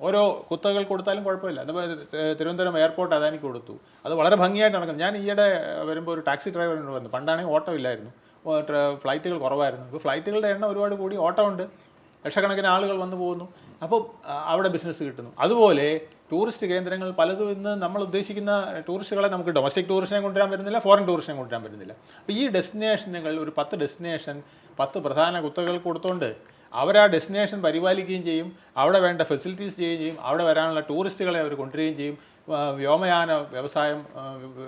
ഓരോ കുത്തകൾ കൊടുത്താലും കുഴപ്പമില്ല. അതുപോലെ തിരുവനന്തപുരം എയർപോർട്ട് അദാനിക്ക് കൊടുത്തു. അത് വളരെ ഭംഗിയായിട്ട് നടക്കുന്നു. ഞാൻ ഈയിടെ വരുമ്പോൾ ഒരു ടാക്സി ഡ്രൈവറിനോട് വന്നു പണ്ടാണെങ്കിൽ ഓട്ടോ ഇല്ലായിരുന്നു. ഫ്ലൈറ്റുകൾ കുറവായിരുന്നു. ഇപ്പോൾ ഫ്ലൈറ്റുകളുടെ എണ്ണം ഒരുപാട് കൂടി ഓട്ടോ ഉണ്ട്. ലക്ഷക്കണക്കിന് ആളുകൾ വന്നു പോകുന്നു. അപ്പോൾ അവിടെ ബിസിനസ് കിട്ടുന്നു. അതുപോലെ ടൂറിസ്റ്റ് കേന്ദ്രങ്ങൾ പലതും ഇന്ന് നമ്മൾ ഉദ്ദേശിക്കുന്ന ടൂറിസ്റ്റുകളെ നമുക്ക് ഡൊമസ്റ്റിക് ടൂറിസ്റ്റിനെ കൊണ്ടുവരാൻ പറ്റുന്നില്ല ഫോറിൻ ടൂറിസ്റ്റിനെ കൊണ്ടുവരാൻ പറ്റുന്നില്ല. അപ്പോൾ ഈ ഡെസ്റ്റിനേഷനുകൾ ഒരു പത്ത് ഡെസ്റ്റിനേഷൻ പത്ത് പ്രധാന കുത്തകൾ കൊടുത്തുകൊണ്ട് അവർ ആ ഡെസ്റ്റിനേഷൻ പരിപാലിക്കുകയും ചെയ്യും. അവിടെ വേണ്ട ഫെസിലിറ്റീസ് ചെയ്യുകയും ചെയ്യും. അവിടെ വരാനുള്ള ടൂറിസ്റ്റുകളെ അവർ കൊണ്ടുവരികയും ചെയ്യും. വ്യോമയാന വ്യവസായം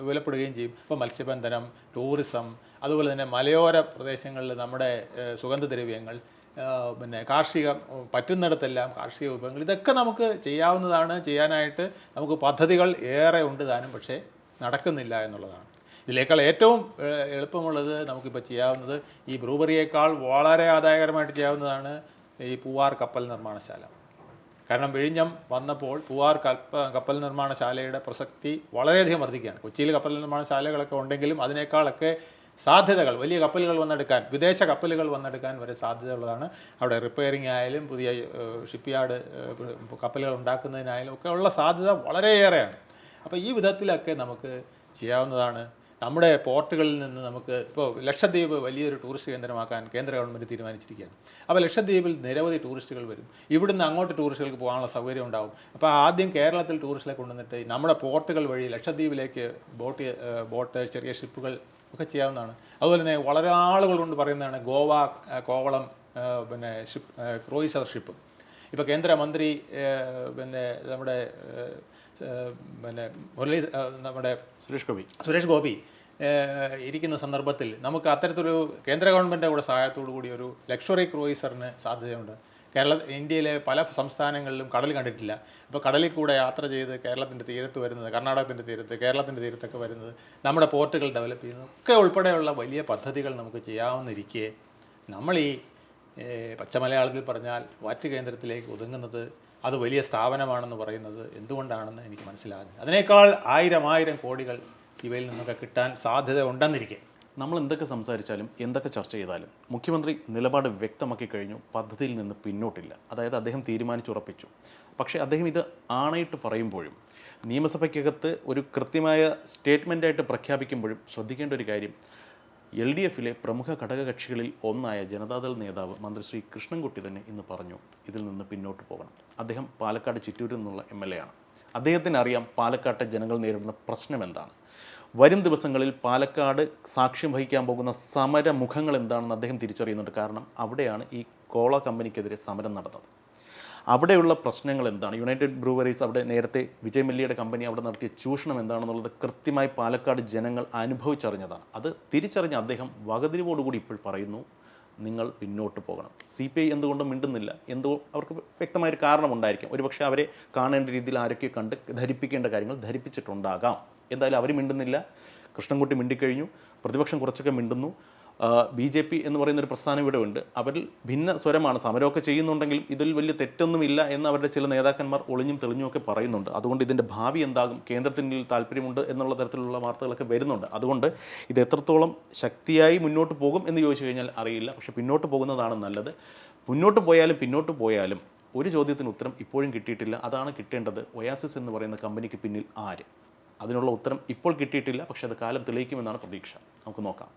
വിലപ്പെടുകയും ചെയ്യും. ഇപ്പോൾ മത്സ്യബന്ധനം ടൂറിസം അതുപോലെ തന്നെ മലയോര പ്രദേശങ്ങളിൽ നമ്മുടെ സുഗന്ധദ്രവ്യങ്ങൾ പിന്നെ കാർഷിക പറ്റുന്നിടത്തെല്ലാം കാർഷിക വിഭവങ്ങൾ ഇതൊക്കെ നമുക്ക് ചെയ്യാവുന്നതാണ് ചെയ്യാനായിട്ട് നമുക്ക് പദ്ധതികൾ ഏറെ ഉണ്ട് താനും പക്ഷേ നടക്കുന്നില്ല എന്നുള്ളതാണ്. ഇതിലേക്കാൾ ഏറ്റവും എളുപ്പമുള്ളത് നമുക്കിപ്പോൾ ചെയ്യാവുന്നത് ഈ ബ്രൂബറിയേക്കാൾ വളരെ ആദായകരമായിട്ട് ചെയ്യാവുന്നതാണ് ഈ പൂവാർ കപ്പൽ നിർമ്മാണശാല. കാരണം വിഴിഞ്ഞം വന്നപ്പോൾ പൂവാർ കൽപ്പ കപ്പൽ നിർമ്മാണശാലയുടെ പ്രസക്തി വളരെയധികം വർദ്ധിക്കുകയാണ്. കൊച്ചിയിൽ കപ്പൽ നിർമ്മാണശാലകളൊക്കെ ഉണ്ടെങ്കിലും അതിനേക്കാളൊക്കെ സാധ്യതകൾ വലിയ കപ്പലുകൾ വന്നെടുക്കാൻ വിദേശ കപ്പലുകൾ വന്നെടുക്കാൻ വരെ സാധ്യതയുള്ളതാണ്. അവിടെ റിപ്പയറിംഗ് ആയാലും പുതിയ ഷിപ്പ് യാർഡ് കപ്പലുകൾ ഉണ്ടാക്കുന്നതിനായാലും ഒക്കെ ഉള്ള സാധ്യത വളരെയേറെയാണ്. അപ്പോൾ ഈ വിധത്തിലൊക്കെ നമുക്ക് ചെയ്യാവുന്നതാണ്. നമ്മുടെ പോർട്ടുകളിൽ നിന്ന് നമുക്ക് ഇപ്പോൾ ലക്ഷദ്വീപ് വലിയൊരു ടൂറിസ്റ്റ് കേന്ദ്രമാക്കാൻ കേന്ദ്ര ഗവൺമെന്റ് തീരുമാനിച്ചിരിക്കുകയാണ്. അപ്പോൾ ലക്ഷദ്വീപിൽ നിരവധി ടൂറിസ്റ്റുകൾ വരും. ഇവിടുന്ന് അങ്ങോട്ട് ടൂറിസ്റ്റുകൾക്ക് പോകാനുള്ള സൗകര്യം ഉണ്ടാവും. അപ്പോൾ ആദ്യം കേരളത്തിൽ ടൂറിസ്റ്റുകളെ കൊണ്ടുവന്നിട്ട് നമ്മുടെ പോർട്ടുകൾ വഴി ലക്ഷദ്വീപിലേക്ക് ബോട്ട് ബോട്ട് ചെറിയ ഷിപ്പുകൾ ഒക്കെ ചെയ്യാവുന്നതാണ്. അതുപോലെ തന്നെ വളരെ ആളുകൾ കൊണ്ട് പറയുന്നതാണ് ഗോവ കോവളം പിന്നെ ഷിപ്പ് ക്രൂയിസർ ഷിപ്പ്. ഇപ്പോൾ കേന്ദ്രമന്ത്രി പിന്നെ നമ്മുടെ പിന്നെ മുരളി നമ്മുടെ സുരേഷ് ഗോപി. സുരേഷ് ഗോപി ഇരിക്കുന്ന സന്ദർഭത്തിൽ നമുക്ക് അത്തരത്തിലൊരു കേന്ദ്ര ഗവൺമെന്റിന്റെ കൂടെ സഹായത്തോടു കൂടി ഒരു ലക്ഷറി ക്രൂയിസറിന് സാധ്യതയുണ്ട്. കേരള ഇന്ത്യയിലെ പല സംസ്ഥാനങ്ങളിലും കടൽ കണ്ടിട്ടില്ല. അപ്പോൾ കടലിൽ കൂടെ യാത്ര ചെയ്ത് കേരളത്തിന്റെ തീരത്ത് വരുന്നത് കർണാടകത്തിന്റെ തീരത്ത് കേരളത്തിന്റെ തീരത്തൊക്കെ വരുന്നത് നമ്മുടെ പോർട്ടുകൾ ഡെവലപ്പ് ചെയ്യുന്നത് ഒക്കെ ഉൾപ്പെടെയുള്ള വലിയ പദ്ധതികൾ നമുക്ക് ചെയ്യാവുന്നിരിക്കെ. നമ്മൾ ഈ പച്ചമലയാളത്തിൽ പറഞ്ഞാൽ വാറ്റ് കേന്ദ്രത്തിലേക്ക് ഒതുങ്ങുന്നത് അത് വലിയ സ്ഥാപനമാണെന്ന് പറയുന്നത് എന്തുകൊണ്ടാണെന്ന് എനിക്ക് മനസ്സിലാകുന്നത് അതിനേക്കാൾ ആയിരം ആയിരം കോടികൾ ഇവയിൽ നിന്നൊക്കെ കിട്ടാൻ സാധ്യത ഉണ്ടെന്നിരിക്കെ. നമ്മൾ എന്തൊക്കെ സംസാരിച്ചാലും എന്തൊക്കെ ചർച്ച ചെയ്താലും മുഖ്യമന്ത്രി നിലപാട് വ്യക്തമാക്കി കഴിഞ്ഞു പദ്ധതിയിൽ നിന്ന് പിന്നോട്ടില്ല. അതായത് അദ്ദേഹം തീരുമാനിച്ചുറപ്പിച്ചു. പക്ഷേ അദ്ദേഹം ഇത് ആണയിട്ട് പറയുമ്പോഴും നിയമസഭയ്ക്കകത്ത് ഒരു കൃത്യമായ സ്റ്റേറ്റ്മെന്റായിട്ട് പ്രഖ്യാപിക്കുമ്പോഴും ശ്രദ്ധിക്കേണ്ട ഒരു കാര്യം എൽ ഡി എഫിലെ പ്രമുഖ ഘടകകക്ഷികളിൽ ഒന്നായ ജനതാദൾ നേതാവ് മന്ത്രി ശ്രീ കൃഷ്ണൻകുട്ടി തന്നെ ഇന്ന് പറഞ്ഞു ഇതിൽ നിന്ന് പിന്നോട്ട് പോകണം. അദ്ദേഹം പാലക്കാട് ചിറ്റൂരിൽ നിന്നുള്ള എം എൽ എ ആണ്. അദ്ദേഹത്തിന് അറിയാം പാലക്കാട്ടെ ജനങ്ങൾ നേരിടുന്ന പ്രശ്നം എന്താണ്. വരും ദിവസങ്ങളിൽ പാലക്കാട് സാക്ഷ്യം വഹിക്കാൻ പോകുന്ന സമരമുഖങ്ങൾ എന്താണെന്ന് അദ്ദേഹം തിരിച്ചറിയുന്നുണ്ട്. കാരണം അവിടെയാണ് ഈ കോള കമ്പനിക്കെതിരെ സമരം നടന്നത്. അവിടെയുള്ള പ്രശ്നങ്ങൾ എന്താണ്? യുണൈറ്റഡ് ബ്രൂവറീസ് അവിടെ നേരത്തെ വിജയ് മല്യയുടെ കമ്പനി അവിടെ നടത്തിയ ചൂഷണം എന്താണെന്നുള്ളത് കൃത്യമായി പാലക്കാട് ജനങ്ങൾ അനുഭവിച്ചറിഞ്ഞതാണ്. അത് തിരിച്ചറിഞ്ഞ അദ്ദേഹം വകതിരിവോടുകൂടി ഇപ്പോൾ പറയുന്നു നിങ്ങൾ പിന്നോട്ട് പോകണം. സി പി ഐ എന്തുകൊണ്ടും മിണ്ടുന്നില്ല. എന്തോ അവർക്ക് വ്യക്തമായൊരു കാരണമുണ്ടായിരിക്കും. ഒരുപക്ഷെ അവരെ കാണേണ്ട രീതിയിൽ ആരൊക്കെ കണ്ട് ധരിപ്പിക്കേണ്ട കാര്യങ്ങൾ ധരിപ്പിച്ചിട്ടുണ്ടാകാം. എന്തായാലും അവർ മിണ്ടുന്നില്ല. കൃഷ്ണൻകുട്ടി മിണ്ടിക്കഴിഞ്ഞു. പ്രതിപക്ഷം കുറച്ചൊക്കെ മിണ്ടുന്നു. ബി ജെ പി എന്ന് പറയുന്ന ഒരു പ്രസ്ഥാനം ഇവിടെ ഉണ്ട്. അവരിൽ ഭിന്ന സ്വരമാണ്. സമരമൊക്കെ ചെയ്യുന്നുണ്ടെങ്കിലും ഇതിൽ വലിയ തെറ്റൊന്നുമില്ല എന്ന് അവരുടെ ചില നേതാക്കന്മാർ ഒളിഞ്ഞും തെളിഞ്ഞും ഒക്കെ പറയുന്നുണ്ട്. അതുകൊണ്ട് ഇതിന്റെ ഭാവി എന്താകും കേന്ദ്രത്തിനിൽ താല്പര്യമുണ്ട് എന്നുള്ള തരത്തിലുള്ള വാർത്തകളൊക്കെ വരുന്നുണ്ട്. അതുകൊണ്ട് ഇത് എത്രത്തോളം ശക്തിയായി മുന്നോട്ട് പോകും എന്ന് ചോദിച്ചു കഴിഞ്ഞാൽ അറിയില്ല. പക്ഷെ പിന്നോട്ട് പോകുന്നതാണ് നല്ലത്. മുന്നോട്ട് പോയാലും പിന്നോട്ട് പോയാലും ഒരു ചോദ്യത്തിന് ഉത്തരം ഇപ്പോഴും കിട്ടിയിട്ടില്ല. അതാണ് കിട്ടേണ്ടത്. ഒയാസിസ് എന്ന് പറയുന്ന കമ്പനിക്ക് പിന്നിൽ ആര്? അതിനുള്ള ഉത്തരം ഇപ്പോൾ കിട്ടിയിട്ടില്ല പക്ഷെ അത് കാലം തെളിയിക്കുമെന്നാണ് പ്രതീക്ഷ. നമുക്ക് നോക്കാം.